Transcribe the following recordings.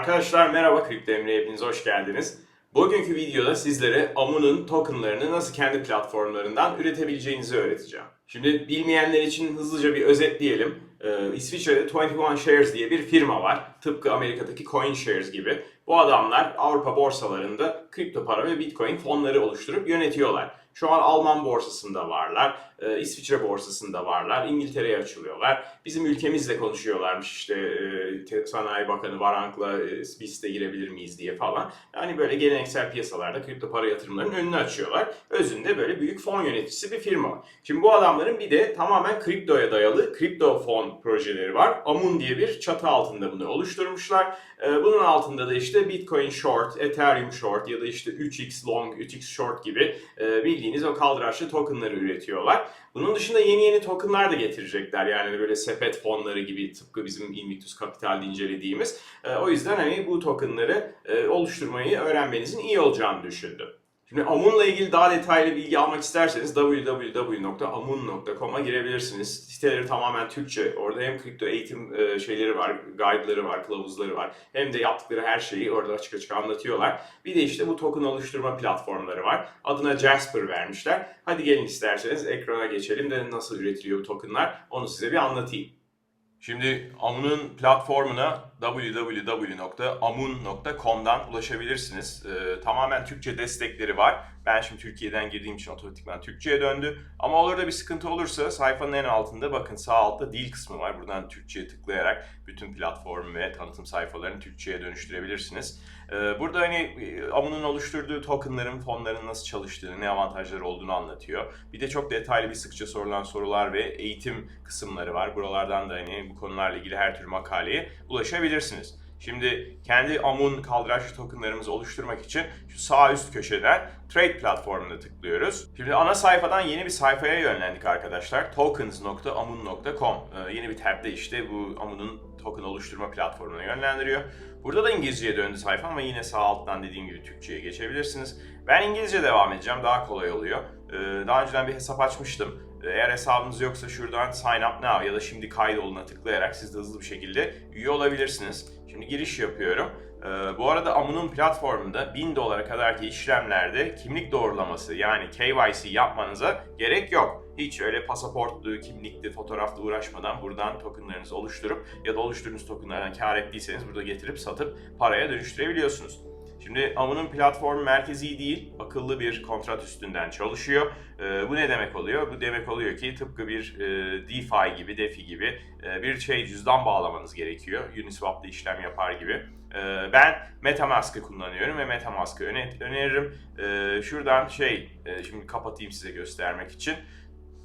Arkadaşlar merhaba Kripto Emre'ye hepiniz hoş geldiniz. Bugünkü videoda sizlere Amu'nun tokenlarını nasıl kendi platformlarından üretebileceğinizi öğreteceğim. Şimdi bilmeyenler için hızlıca bir özetleyelim. Ee, İsviçre'de 21 Shares diye bir firma var. Tıpkı Amerika'daki CoinShares gibi. Bu adamlar Avrupa borsalarında kripto para ve Bitcoin fonları oluşturup yönetiyorlar. Şu an Alman borsasında varlar, e, İsviçre borsasında varlar, İngiltere'ye açılıyorlar. Bizim ülkemizle konuşuyorlarmış işte e, Sanayi Bakanı Varank'la e, biz de girebilir miyiz diye falan. Yani böyle geleneksel piyasalarda kripto para yatırımlarının önünü açıyorlar. Özünde böyle büyük fon yöneticisi bir firma. Şimdi bu adamların bir de tamamen kriptoya dayalı kripto fon projeleri var. Amun diye bir çatı altında bunu oluşturmuşlar. E, Bunun altında da işte Bitcoin Short, Ethereum Short ya da işte 3x Long, 3x Short gibi e, bildiğiniz o kaldıraçlı tokenları üretiyorlar. Bunun dışında yeni yeni tokenlar da getirecekler. Yani böyle sepet fonları gibi tıpkı bizim Invictus Capital'de incelediğimiz. E, O yüzden hani bu tokenları e, oluşturmayı öğrenmenizin iyi olacağını düşündüm. Şimdi Amun'la ilgili daha detaylı bilgi almak isterseniz www.amun.com'a girebilirsiniz. Siteleri tamamen Türkçe. Orada hem kripto eğitim e, şeyleri var, guide'ları var, kılavuzları var. Hem de yaptıkları her şeyi orada açık açık anlatıyorlar. Bir de işte bu token oluşturma platformları var. Adına Jasper vermişler. Hadi gelin isterseniz ekrana geçelim de nasıl üretiliyor bu tokenlar onu size bir anlatayım. Şimdi Amun'un platformuna www.amun.com'dan ulaşabilirsiniz. Ee, tamamen Türkçe destekleri var. Ben şimdi Türkiye'den girdiğim için otomatikman Türkçe'ye döndü. Ama olur da bir sıkıntı olursa sayfanın en altında bakın sağ altta dil kısmı var. Buradan Türkçe'ye tıklayarak bütün platform ve tanıtım sayfalarını Türkçe'ye dönüştürebilirsiniz. Ee, burada hani e, Amun'un oluşturduğu tokenların, fonların nasıl çalıştığını, ne avantajları olduğunu anlatıyor. Bir de çok detaylı bir sıkça sorulan sorular ve eğitim kısımları var. Buralardan da hani bu konularla ilgili her tür makaleye ulaşabilirsiniz. Şimdi kendi Amun kaldıraçlı tokenlarımızı oluşturmak için şu sağ üst köşeden Trade platformuna tıklıyoruz. Şimdi ana sayfadan yeni bir sayfaya yönlendik arkadaşlar. tokens.amun.com Ee, Yeni bir tabde işte bu Amun'un token oluşturma platformuna yönlendiriyor. Burada da İngilizceye döndü sayfa ama yine sağ alttan dediğim gibi Türkçe'ye geçebilirsiniz. Ben İngilizce devam edeceğim. Daha kolay oluyor. Ee, Daha önceden bir hesap açmıştım. Ee, Eğer hesabınız yoksa şuradan sign up now ya da şimdi kaydoluna tıklayarak siz de hızlı bir şekilde üye olabilirsiniz. Şimdi giriş yapıyorum. Ee, bu arada Amun'un platformunda 1000 dolara kadarki işlemlerde kimlik doğrulaması yani KYC yapmanıza gerek yok. Hiç öyle pasaportlu, kimlikli, fotoğrafla uğraşmadan buradan tokenlarınızı oluşturup ya da oluşturduğunuz tokenlardan kar ettiyseniz burada getirip satıp paraya dönüştürebiliyorsunuz. Şimdi Amun'un platformu merkezi değil, akıllı bir kontrat üstünden çalışıyor. Ee, bu ne demek oluyor? Bu demek oluyor ki tıpkı bir e, DeFi gibi, DeFi gibi e, bir şey cüzdan bağlamanız gerekiyor. Uniswap'ta işlem yapar gibi. Ee, ben MetaMask'ı kullanıyorum ve MetaMask'ı öne- öneririm. Ee, şuradan şey, e, şimdi kapatayım size göstermek için.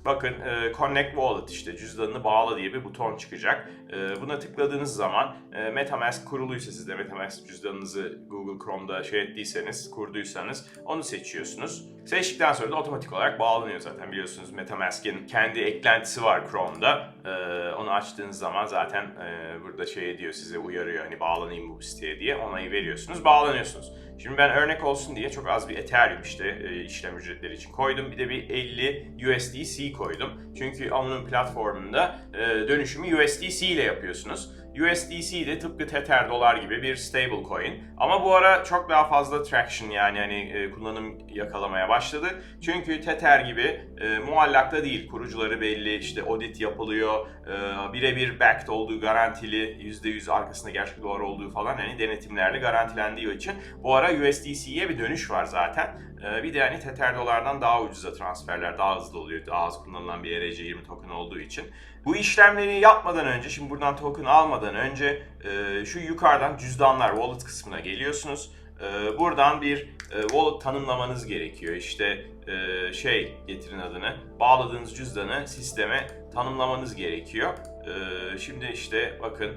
Bakın e, Connect Wallet işte cüzdanını bağla diye bir buton çıkacak. E, buna tıkladığınız zaman e, MetaMask kuruluysa sizde MetaMask cüzdanınızı Google Chrome'da şey ettiyseniz, kurduysanız onu seçiyorsunuz. Seçtikten sonra da otomatik olarak bağlanıyor zaten biliyorsunuz MetaMask'in kendi eklentisi var Chrome'da. E, onu açtığınız zaman zaten e, burada şey ediyor size uyarıyor hani bağlanayım bu siteye diye onayı veriyorsunuz, bağlanıyorsunuz. Şimdi ben örnek olsun diye çok az bir Ethereum işte e, işlem ücretleri için koydum. Bir de bir 50 USDC koydum. Çünkü Amun'un platformunda e, dönüşümü USDC ile yapıyorsunuz. USDC de tıpkı Tether dolar gibi bir stable coin. Ama bu ara çok daha fazla traction yani hani e, kullanım yakalamaya başladı. Çünkü Tether gibi e, muallakta değil. Kurucuları belli, işte audit yapılıyor, e, birebir backed olduğu garantili, %100 arkasında gerçek dolar olduğu falan hani denetimlerle garantilendiği için bu ara USDC'ye bir dönüş var zaten. E, bir de hani Tether dolardan daha ucuza transferler, daha hızlı oluyor. Daha az kullanılan bir ERC20 token olduğu için. Bu işlemleri yapmadan önce, şimdi buradan token almadan önce e, şu yukarıdan cüzdanlar, wallet kısmına geliyorsunuz. E, buradan bir e, wallet tanımlamanız gerekiyor. İşte şey getirin adını, bağladığınız cüzdanı sisteme tanımlamanız gerekiyor. Şimdi işte bakın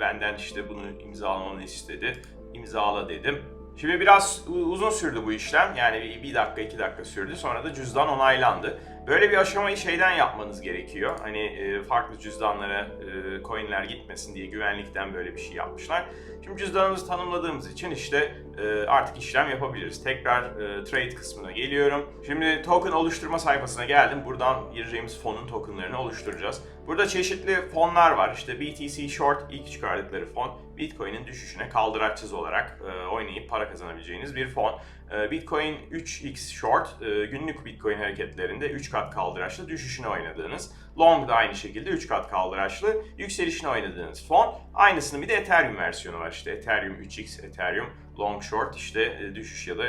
benden işte bunu imzalamamı istedi. İmzala dedim. Şimdi biraz uzun sürdü bu işlem. Yani bir dakika, iki dakika sürdü. Sonra da cüzdan onaylandı. Böyle bir aşamayı şeyden yapmanız gerekiyor. Hani e, farklı cüzdanlara e, coinler gitmesin diye güvenlikten böyle bir şey yapmışlar. Şimdi cüzdanımızı tanımladığımız için işte e, artık işlem yapabiliriz. Tekrar e, trade kısmına geliyorum. Şimdi token oluşturma sayfasına geldim. Buradan gireceğimiz fonun tokenlarını oluşturacağız. Burada çeşitli fonlar var. İşte BTC Short ilk çıkardıkları fon. Bitcoin'in düşüşüne kaldıraçsız olarak e, oynayıp para kazanabileceğiniz bir fon. E, Bitcoin 3x Short e, günlük Bitcoin hareketlerinde 3 kat kaldıraçlı düşüşüne oynadığınız. Long da aynı şekilde 3 kat kaldıraçlı yükselişine oynadığınız fon. Aynısının bir de Ethereum versiyonu var işte Ethereum 3x, Ethereum long short işte e, düşüş ya da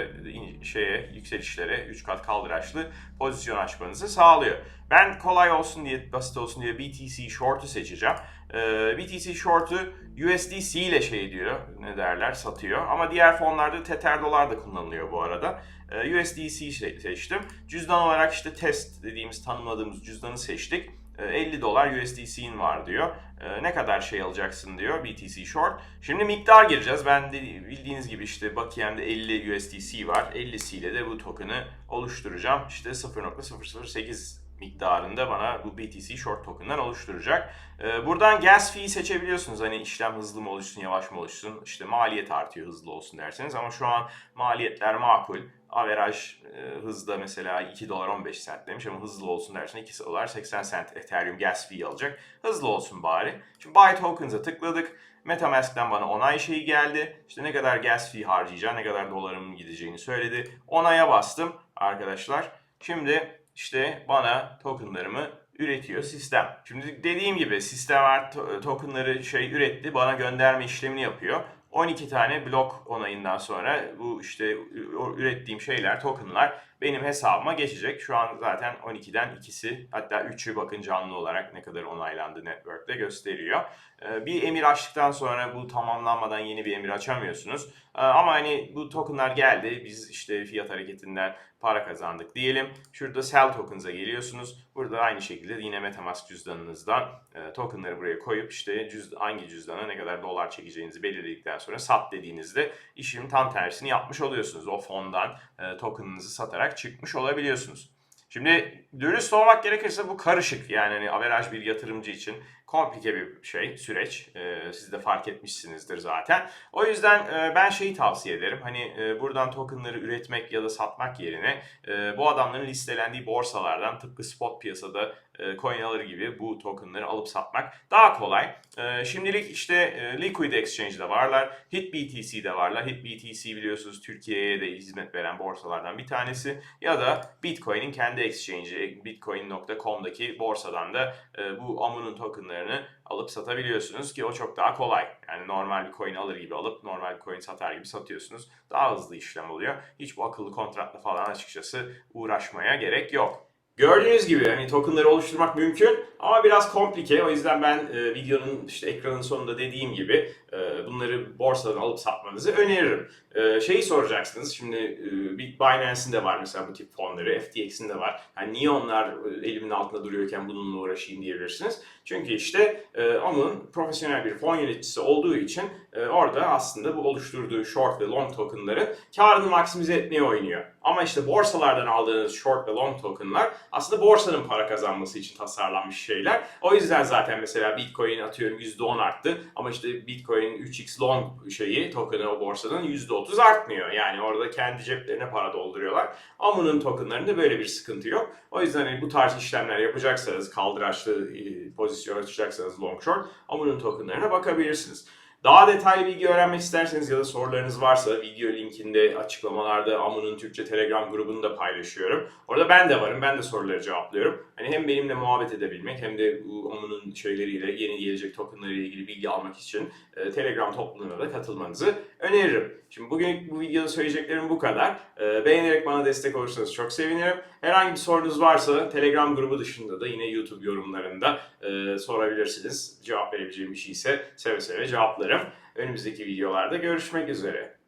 şeye yükselişlere 3 kat kaldıraçlı pozisyon açmanızı sağlıyor. Ben kolay olsun diye, basit olsun diye BTC Short'u seçeceğim. Ee, BTC Short'u USDC ile şey diyor, ne derler, satıyor. Ama diğer fonlarda Tether dolar da kullanılıyor bu arada. Ee, USDC se- seçtim. Cüzdan olarak işte test dediğimiz, tanımladığımız cüzdanı seçtik. Ee, 50 dolar USDC'in var diyor. Ee, ne kadar şey alacaksın diyor BTC Short. Şimdi miktar gireceğiz. Ben de bildiğiniz gibi işte bakiyemde 50 USDC var. 50 ile de bu token'ı oluşturacağım. İşte 0.008 miktarında bana bu BTC Short token'dan oluşturacak. Ee, buradan gas fee seçebiliyorsunuz. Hani işlem hızlı mı oluşsun, yavaş mı oluşsun. İşte maliyet artıyor hızlı olsun derseniz. Ama şu an maliyetler makul. Average e, hızda mesela 2 dolar 15 cent demiş ama hızlı olsun dersen 2 dolar 80 cent Ethereum gas fee alacak. Hızlı olsun bari. Şimdi buy tokens'a tıkladık. Metamask'ten bana onay şeyi geldi. İşte ne kadar gas fee harcayacağım, ne kadar dolarımın gideceğini söyledi. Onaya bastım arkadaşlar. Şimdi işte bana tokenlarımı üretiyor sistem. Şimdi dediğim gibi sistem tokenları şey üretti, bana gönderme işlemini yapıyor. 12 tane blok onayından sonra bu işte ürettiğim şeyler, tokenlar benim hesabıma geçecek. Şu an zaten 12'den ikisi hatta 3'ü bakın canlı olarak ne kadar onaylandı network'te gösteriyor. Ee, Bir emir açtıktan sonra bu tamamlanmadan yeni bir emir açamıyorsunuz. Ee, Ama hani bu tokenlar geldi. Biz işte fiyat hareketinden para kazandık diyelim. Şurada sell tokens'a geliyorsunuz. Burada aynı şekilde yine Metamask cüzdanınızdan e, tokenları buraya koyup işte cüz, hangi cüzdana ne kadar dolar çekeceğinizi belirledikten sonra sat dediğinizde işin tam tersini yapmış oluyorsunuz. O fondan e, tokenınızı satarak çıkmış olabiliyorsunuz. Şimdi dürüst olmak gerekirse bu karışık yani hani averaj bir yatırımcı için komplike bir şey, süreç. Ee, siz de fark etmişsinizdir zaten. O yüzden e, ben şeyi tavsiye ederim. Hani e, buradan tokenları üretmek ya da satmak yerine e, bu adamların listelendiği borsalardan tıpkı spot piyasada e, coin alır gibi bu tokenları alıp satmak daha kolay. E, şimdilik işte e, Liquid Exchange'de varlar. HitBTC'de varlar. HitBTC biliyorsunuz Türkiye'ye de hizmet veren borsalardan bir tanesi. Ya da Bitcoin'in kendi exchange'i bitcoin.com'daki borsadan da e, bu Amu'nun tokenlarını alıp satabiliyorsunuz ki o çok daha kolay. Yani normal bir coin alır gibi alıp normal bir coin satar gibi satıyorsunuz. Daha hızlı işlem oluyor. Hiç bu akıllı kontratla falan açıkçası uğraşmaya gerek yok. Gördüğünüz gibi hani tokenları oluşturmak mümkün ama biraz komplike. O yüzden ben e, videonun işte ekranın sonunda dediğim gibi e, bunları borsadan alıp satmanızı öneririm. E, şeyi soracaksınız şimdi e, Binance'in de var mesela bu tip fonları, FTX'in de var. Yani niye onlar elimin altında duruyorken bununla uğraşayım diyebilirsiniz. Çünkü işte e, onun profesyonel bir fon yöneticisi olduğu için e, orada aslında bu oluşturduğu short ve long tokenların karını maksimize etmeye oynuyor. Ama işte borsalardan aldığınız short ve long tokenlar aslında borsanın para kazanması için tasarlanmış şeyler. O yüzden zaten mesela Bitcoin atıyorum %10 arttı ama işte Bitcoin 3x long şeyi tokenı o borsanın %30 artmıyor. Yani orada kendi ceplerine para dolduruyorlar. Amu'nun tokenlarında böyle bir sıkıntı yok. O yüzden hani bu tarz işlemler yapacaksanız, kaldıraçlı e, pozisyon açacaksanız long short, Amu'nun tokenlarına bakabilirsiniz. Daha detaylı bilgi öğrenmek isterseniz ya da sorularınız varsa video linkinde açıklamalarda Amu'nun Türkçe Telegram grubunu da paylaşıyorum. Orada ben de varım. Ben de soruları cevaplıyorum. Hani hem benimle muhabbet edebilmek hem de Amu'nun şeyleriyle yeni gelecek tokenları ilgili bilgi almak için e, Telegram topluluğuna da katılmanızı öneririm. Şimdi bugün bu videoda söyleyeceklerim bu kadar. E, beğenerek bana destek olursanız çok sevinirim. Herhangi bir sorunuz varsa Telegram grubu dışında da yine YouTube yorumlarında e, sorabilirsiniz. Cevap verebileceğim bir şeyse seve seve cevaplarım. Önümüzdeki videolarda görüşmek üzere.